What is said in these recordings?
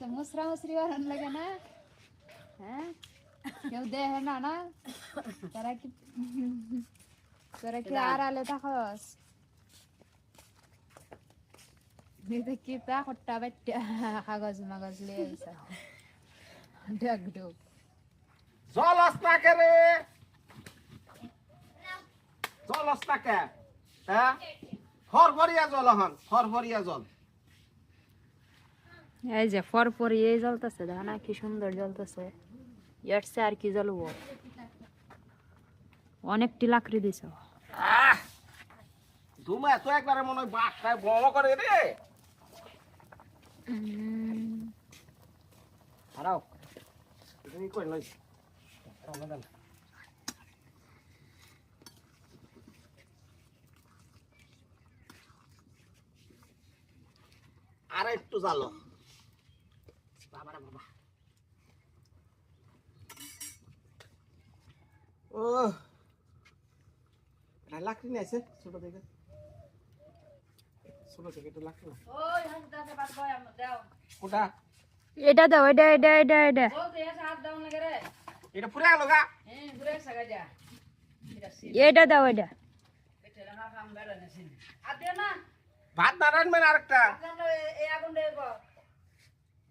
এত মুসরা মুসরি বানান লাগে না হ্যাঁ কেউ দেখে না না তোরা কি তোরা কি এটা কি তা বাট্টা কাগজ মাগজ ডাক জল আসনাকে রে জল জল হন ফরফরিয়া জল এই যে ফরফর, এই জ্বলতেছে, দেখো না কি সুন্দর জ্বলতেছে। এর আর কি জ্বলবো? অনেকটি লাকড়ি দিছ। ধুমা বড় করে রে। তুমি কই লই? আর একটু জালো বাবা। ও। এটা লাকড়ি নিয়ে আছে ছোট থেকে। ছোট থেকে এটা লাকড়ি না। কোটা এটা দাও এটা এটা এটা এটা। এটা পুরে গেল গা। এটা দাও এটা। ভাত না রাখবেন আরেকটা।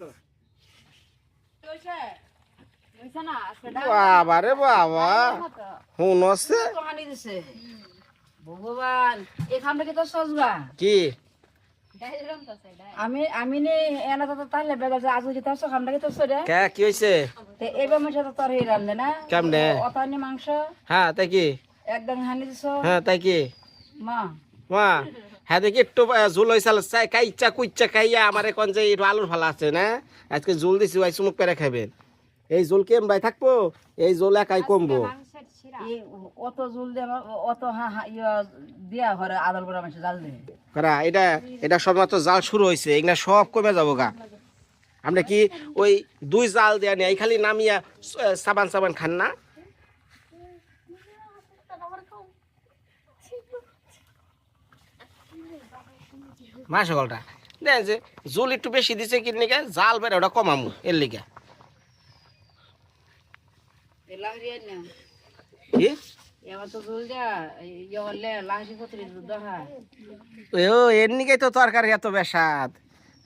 বেশ বাবা হুন আছে? ভগবান এখান থেকে তো সজবা কি? আমি আমি নে এনা তো তাহলে বেগাছে আজ যে তো খাম থেকে তো সরে কে কি হইছে? তে এবার মধ্যে তো রান্ধে না? কেমনে? অতানি মাংস। হ্যাঁ তাই কি? একদম হানি দিছ। হ্যাঁ তাই কি? মা। মা হ্যাঁ দেখি একটু ঝোল হয়েছিল ইচ্ছা কুইচ্ছা খাইয়া আমার এখন যে একটু আলুর ভালো আছে না? আজকে ঝোল দিছি ভাই চুমুক পেরে খাবেন এই ঝোল কেম ভাই থাকব? এই ঝোল একাই কমবো। অত জুল অত দিয়া ঘরে আদাল বড় মাংস জাল কারা এটা এটা সবমাত্র জাল শুরু হয়েছে এগুলা সব কমে যাব গা। আমরা কি ওই দুই জাল দেয়া নেই খালি নামিয়া সাবান সাবান খান না? মা সকলটা। দেন যে জুল একটু বেশি দিছে কি নিকে জাল বেড়ে ওটা কমামু এর লিগে। তো দিয়া ইয়া তো তরকারি এত বেসাদ।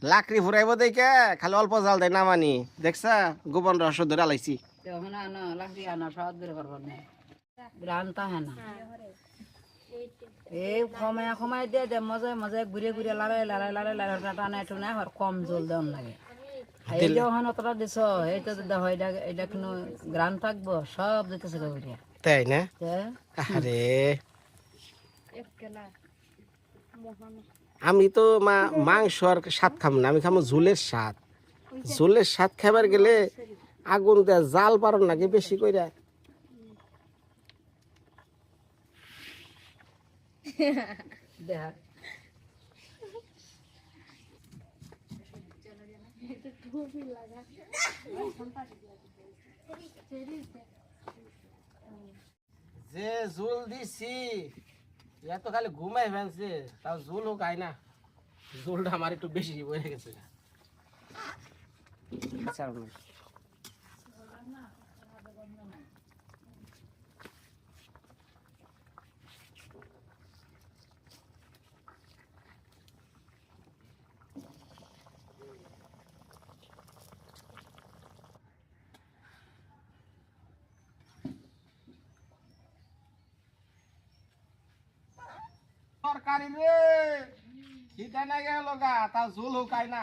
লাকড়ি ফুরাইব দেখে খালি অল্প জাল দেয় নামানি দেখছা গোপন রহস্য ধরে আলাইছি। আনা না। এই সময় সময় দিয়ে দে মজা মজা ঘুরে ঘুরে লাড়াই লাড়াই লাড়াই লাড়াই টানা একটু না আর কম জল দেওয়ার লাগে। এই যে ওখানে অতটা দিছ এইটা দেখো এটা এটা কোনো গ্রান থাকব সব দিতেছে তাই না? আরে আমি তো মা মাংস আর স্বাদ খাম না আমি খামো ঝোলের স্বাদ। ঝোলের স্বাদ খাবার গেলে আগুন দেয়া জাল পারন নাকি বেশি কইরা? দেখা। যে ঝোল দিছি ইয়া তো খালি ঘুমাই ফেলছে তাও ঝোল হোক আয় না। ঝোলটা আমার একটু বেশি বয়ে গেছে। আচ্ছা, তরকারি রে খিদে না গেল গা তাও ঝোল হোক আয় না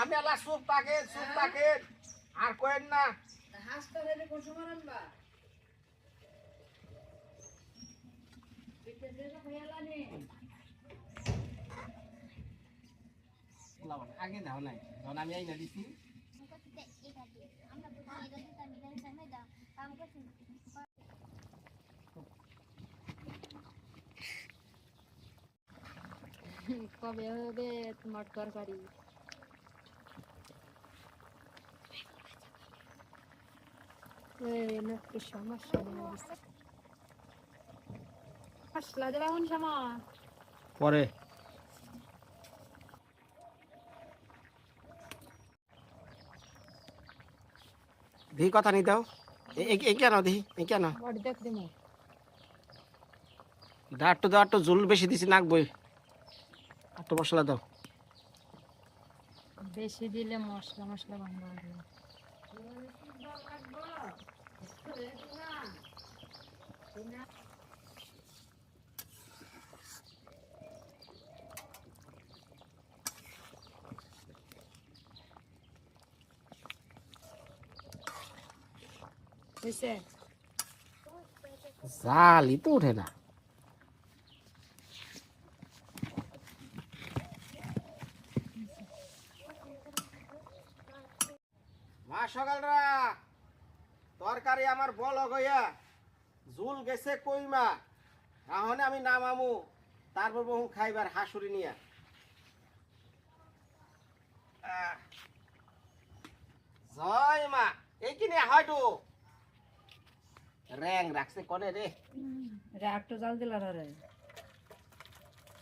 আমি আল্লাহ সুপ তাকে সুপ তাকে আর কোয়েন না হাঁসটা রেডি কোন সময় রান্না আগে দাও নাই। যখন আমি আইনা দিছি। কবে হবে তোমার তরকারি? সমস্যা মশলা দেবা কোন সময়? পরে। দেখি কথা নি দাও। এ কেন দেখি এ কেন? দাঁড়টো দাঁড়টো জুল বেশি দিছি, নাক বই। আর তো মশলা দাও। বেশি দিলে মশলা মশলা ভাঙা হবে হয়েছে জালই তো উঠে না। মা সকালরা তরকারি আমার বল গইয়া জুল গেছে কইমা এখন আমি নামামু তারপর বহু খাইবার হাসুরি নিয়া। আহ। জয় মা এই কিনে হয়তো র্যাং রাখছে কনে রে। রে একটু জাল দিলা রে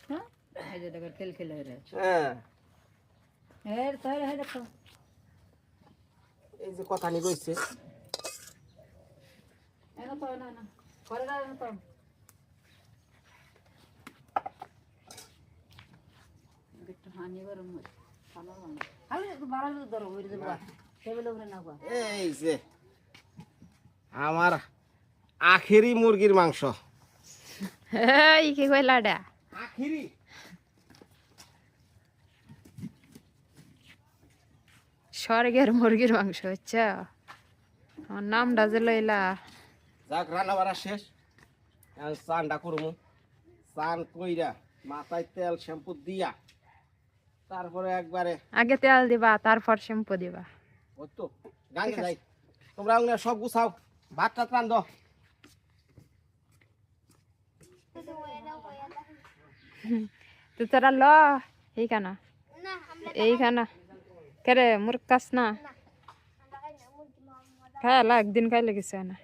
হ্যাঁ? এই যে দেখো খেল খেলে রে। হ্যাঁ। এর তো হে দেখো। এই যে কথা নি কইছে এনো তো না না। করে দাও তো। একটু হানি গরম ভালো না। আরে একটু ধরো ওই যে টেবিল উপরে না এই যে আমার আখেরি মুরগির মাংস। কি কইলাডা আখেরি। স্বর্গের মুরগির মাংস হচ্ছে আমার নামটা যে লইলা। যাক রান্না বাড়া শেষ চানটা করব চান কইরা মাথায় তেল শ্যাম্পু দিয়া তারপরে একবারে আগে তেল দিবা তারপর শ্যাম্পু দিবা। ওই তো গাঙ্গে যাই। তোমরা সব গুছাও। ভাতটা টান রান্ধ তুই তোরা ল, এইখানা। এইখানা। কেরে না একদিন খাইলে কিছু না?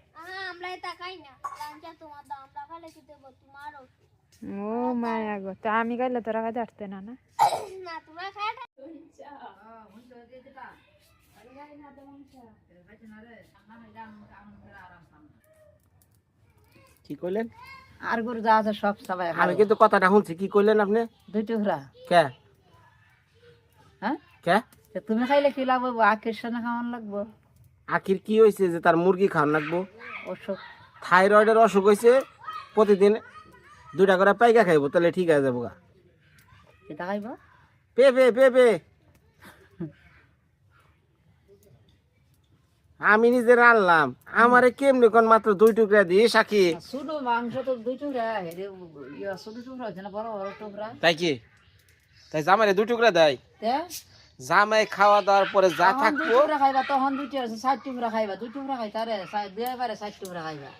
খাই না লাঞ্চা তোমার দাও আমরা খাইলে দেবো তোমারও ও মায়া গো তা আমি খাইলে তোরা খাইতে আসতে না না না না? কি কইলেন? আর গরু যা আছে সব সবাই আমি কিন্তু কথাটা শুনছি কি কইলেন আপনি? দুই টুকরা। কে? হ্যাঁ? কে? তুমি খাইলে কি লাগবো? আখের সঙ্গে খাওয়ান লাগবো? আখির কি হয়েছে যে তার মুরগি খাওয়ান লাগবো? অসুখ। থাইরয়েডের অসুখ হয়েছে প্রতিদিন দুইটা করে পাইকা খাইবো তাহলে ঠিক আছে যাব গা। এটা খাইব? পে পে। আমি নিজে রানলাম আমারে কেমনি কোন মাত্র দুই টুকরা দিয়ে সাকি? শুধু মাংস তো দুই টুকরা হেরে ইয়া শুধু টুকরা হচ্ছে না বড় বড় টুকরা? তাই কি? তাই জামারে দুই টুকরা দেয়? জামাই খাওয়া দাওয়ার পরে যা থাকব টুকরা খাইবা তখন দুইটা আছে ষাট টুকরা খাইবা দুই টুকরা খাই তারে দুই বারে ষাট টুকরা খাইবা।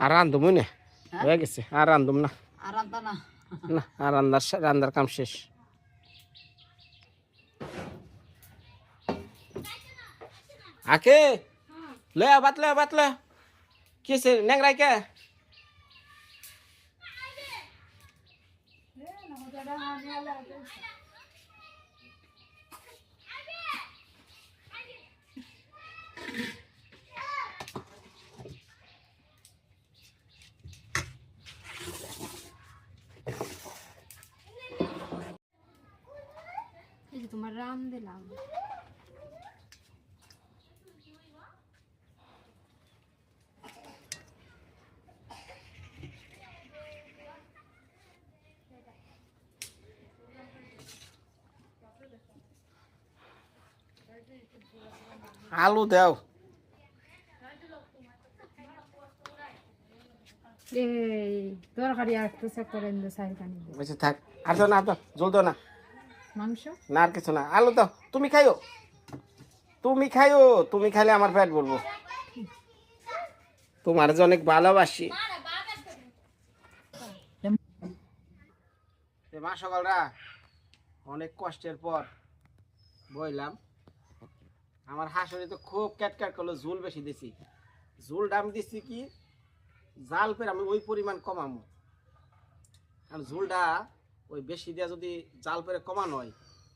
আর রান্ধুম না হয়ে? গেছে আর রান্ধুম না। আর আনতা না। না আর রান্নার শে- রান্নার কাম শেষ। আকে লে বাত লে বাত লে কি সে নেংরাই কে এই যে তোমার রাম দিলাম আলু দাও এই তরকারি আর একটু চেক করেন দে চাই পানি দে। বেশি থাক। আর দাও না আর দাও জল দাও না। মাংস? না আর কিছু না। আলু দাও তুমি খাইও। তুমি খাইও তুমি খাইলে আমার পেট বলব তোমার যে অনেক ভালোবাসি। মা সকালরা অনেক কষ্টের পর বইলাম। আমার হাঁসুরি তো খুব ক্যাট ক্যাট করল, ঝুল বেশি দিছি। ঝুলটা আমি দিচ্ছি কি, জাল পের আমি ওই পরিমাণ কমামো। আর ঝুলটা ওই বেশি দিয়া যদি জাল পেরে কমানো হয়,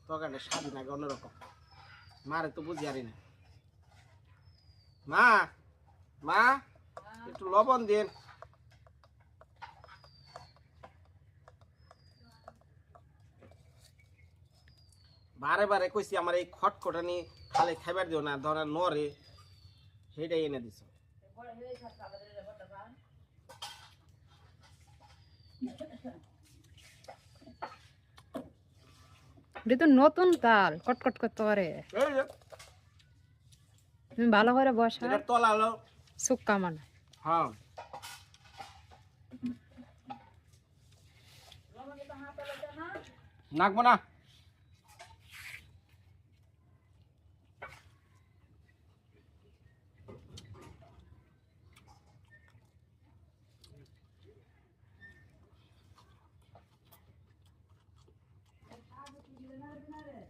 তরকারিটা স্বাদই লাগে অন্যরকম। মারে তো বুঝি আরি না। মা মা, একটু লবণ দিন। বারে বারে কইছি আমার এই খটখটানি খালে খাইবার দিও না ধরা নরে। সেইটাই এনে দিছ। এটা তো নতুন তাল কটকট করতে পারে। তুমি ভালো করে বসা। এটা তলালো। সুক্কা মানে। হ্যাঁ। নাকবো না শাক দিলেন আরে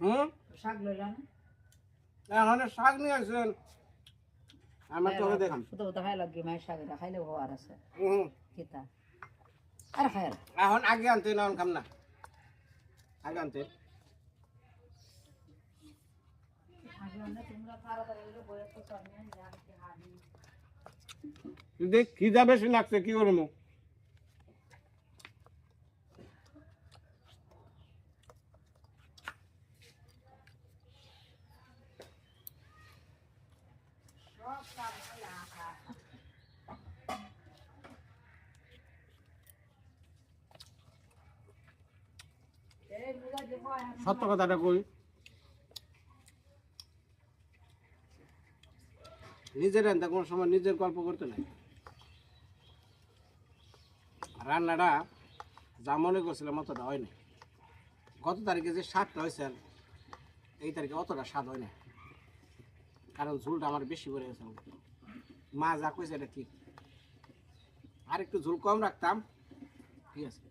হুম? শাক লইলেন এখন শাক নিয়ে আসছেন। আমার তোকে দেখাম শুধু দেখাই লাগবে মায়ের শাক এটা খাইলে হওয়ার আছে। হুম। কিতা? আর খাই আর। এখন আগে আনতে না এখন খাম না। আগে আনতে। দেখ খিদা বেশি লাগছে কি করব? সত্য কথাটা কই? নিজের রান্না কোনো সময় নিজের গল্প করতে নাই। রান্নাটা যা মনে করছিলাম অতটা হয় না গত তারিখে যে স্বাদটা হয়েছে, এই তারিখে অতটা স্বাদ হয় না কারণ ঝুলটা আমার বেশি পড়ে গেছে। মা যা কইছে এটা ঠিক। আর একটু ঝুল কম রাখতাম, ঠিক আছে।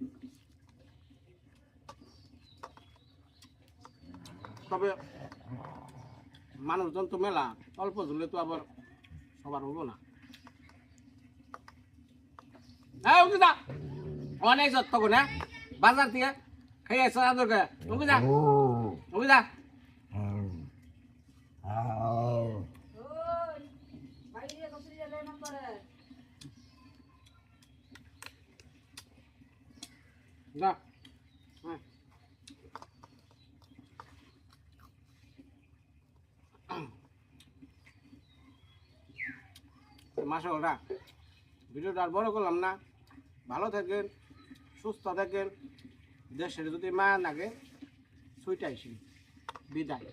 তবে মানুষজন তো মেলা, অল্প ঝুলে তো আবার সবার হব না। হ্যাঁ উকিদা অনেক যত্ন করে হ্যাঁ? বাজার থেকে খাইয়ে উকিদা উকিদা যা। মাসাওরা ভিডিওটা আর বড় করলাম না। ভালো থাকেন, সুস্থ থাকেন। দেশের যদি মায়া লাগে সুইটাইছি বিদায়।